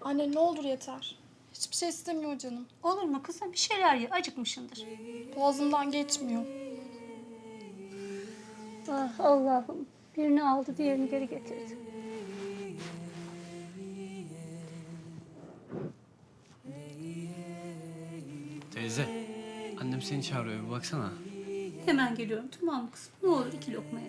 Anne ne olur yeter. Hiçbir şey istemiyor canım. Olur mu kızım? Bir şeyler ye. Acıkmışsındır. Boğazımdan geçmiyor. Ah Allah'ım. Birini aldı, diğerini geri getirdi. Teyze, annem seni çağırıyor bir baksana. Hemen geliyorum tamam mı kızım? Ne olur iki lokmaya.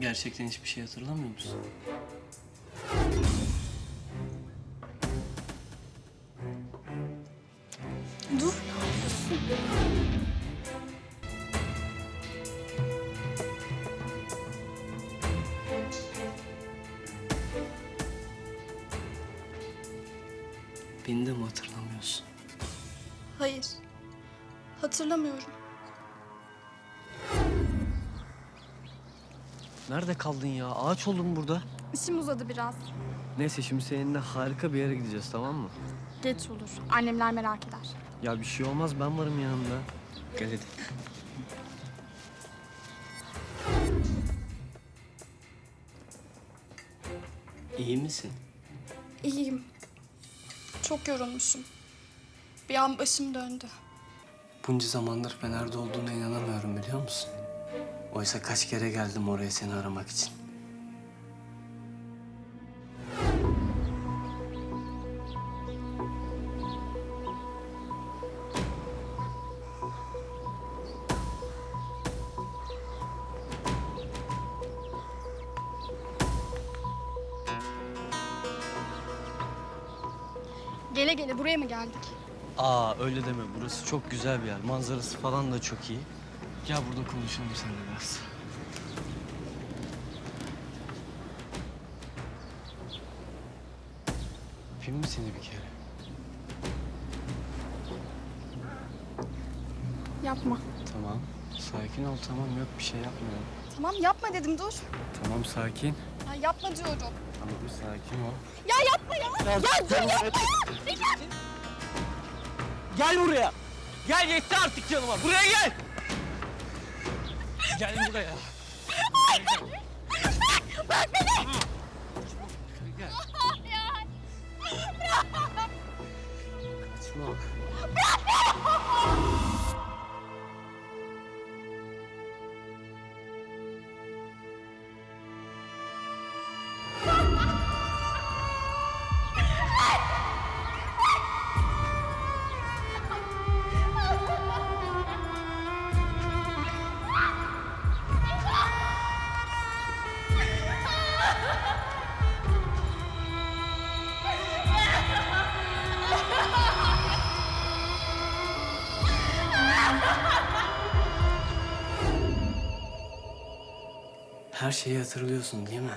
Gerçekten hiçbir şey hatırlamıyor musun? Dur. Beni de mi hatırlamıyorsun? Hayır. Hatırlamıyorum. Nerede kaldın ya? Ağaç oldum burada. İşim uzadı biraz. Neyse şimdi seninle harika bir yere gideceğiz tamam mı? Geç olur. Annemler merak eder. Ya bir şey olmaz ben varım yanında. Gel hadi. İyi misin? İyiyim. Çok yorulmuşum. Bir an başım döndü. Bunca zamandır Fener'de olduğuna inanamıyorum biliyor musun? Oysa kaç kere geldim oraya seni aramak için. Gele gele buraya mı geldik? Aa öyle deme. Burası çok güzel bir yer. Manzarası falan da çok iyi. Gel burada konuşalım seninle biraz. Öpeyim mi seni bir kere? Yapma. Tamam. Sakin ol tamam yok bir şey yapmıyorum. Tamam yapma dedim dur. Tamam sakin. Ya yapma diyorum. Tamam bir sakin ol. Ya yapma ya. Ya, dur yapma ya. Gel buraya. Gel yetti artık yanıma. Buraya gel. Gel buraya. Bırak beni. Gel. Kaçma. Her şeyi hatırlıyorsun değil mi?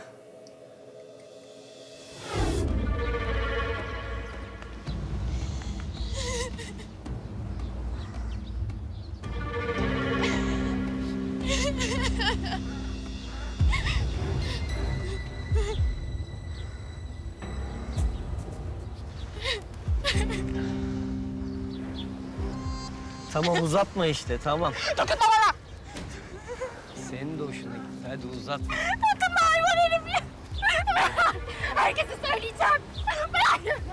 Tamam uzatma işte tamam. Dokunma bana. Senin de hoşuna gitti. Hadi uzatma. Dokunma hayvan herif ya. Herkese söyleyeceğim.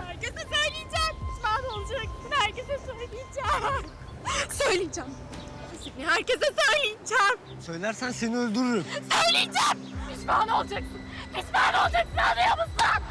Herkese söyleyeceğim. Pişman olacaksın. Herkese söyleyeceğim. Söyleyeceğim. Herkese söyleyeceğim. Söylersen seni öldürürüm. Söyleyeceğim. Pişman olacaksın. Pişman olacaksın anlıyor musun?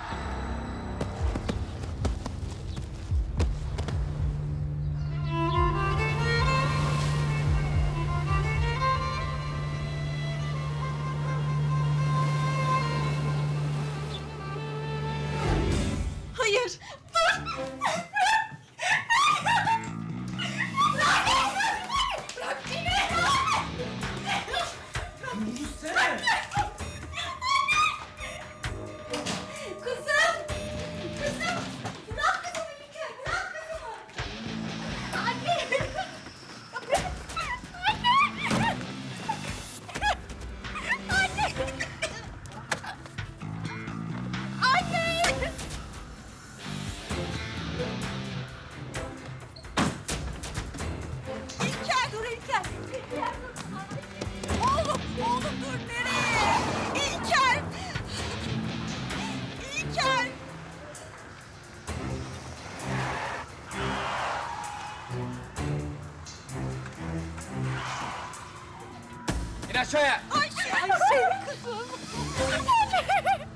Aşağıya. Ayşe. Ayşe kızım.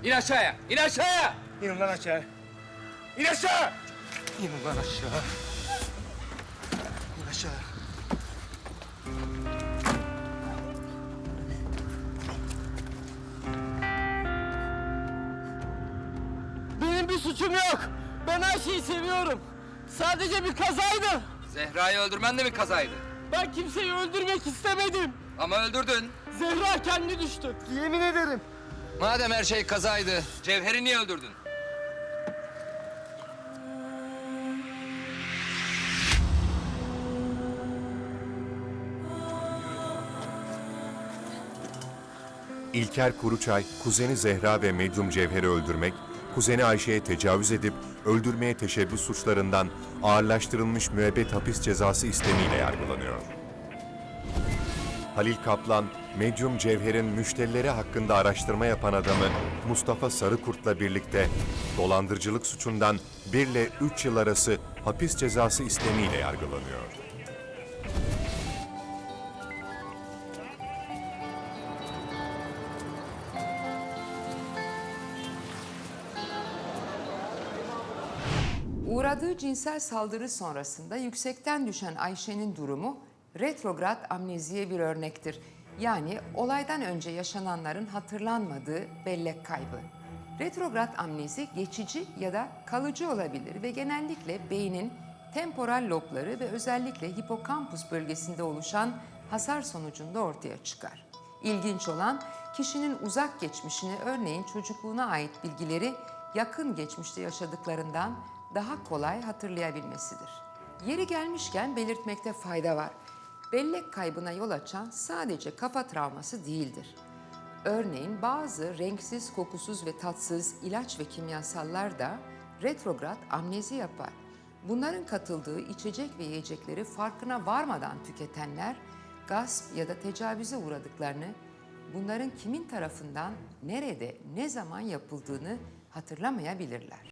İn aşağıya. İn aşağıya. İnin lan aşağı. İn aşağı. İnin lan aşağı. İn aşağı. Benim bir suçum yok. Ben her şeyi seviyorum. Sadece bir kazaydı. Zehra'yı öldürmen de mi kazaydı? Ben kimseyi öldürmek istemedim. Ama öldürdün. Zehra kendi düştü. Yemin ederim. Madem her şey kazaydı, Cevher'i niye öldürdün? İlker Kuruçay, kuzeni Zehra ve medyum Cevher'i öldürmek, kuzeni Ayşe'ye tecavüz edip öldürmeye teşebbüs suçlarından ağırlaştırılmış müebbet hapis cezası istemiyle yargılanıyor. Halil Kaplan, medyum Cevher'in müşterileri hakkında araştırma yapan adamı Mustafa Sarıkurt'la birlikte dolandırıcılık suçundan 1 ile 3 yıl arası hapis cezası istemiyle yargılanıyor. Uğradığı cinsel saldırı sonrasında yüksekten düşen Ayşe'nin durumu retrograd amneziye bir örnektir. Yani olaydan önce yaşananların hatırlanmadığı bellek kaybı. Retrograd amnezi geçici ya da kalıcı olabilir ve genellikle beynin temporal lobları ve özellikle hipokampus bölgesinde oluşan hasar sonucunda ortaya çıkar. İlginç olan kişinin uzak geçmişini örneğin çocukluğuna ait bilgileri yakın geçmişte yaşadıklarından daha kolay hatırlayabilmesidir. Yeri gelmişken belirtmekte fayda var. Bellek kaybına yol açan sadece kafa travması değildir. Örneğin bazı renksiz, kokusuz ve tatsız ilaç ve kimyasallar da retrograd amnezi yapar. Bunların katıldığı içecek ve yiyecekleri farkına varmadan tüketenler gasp ya da tecavüze uğradıklarını, bunların kimin tarafından, nerede, ne zaman yapıldığını hatırlamayabilirler.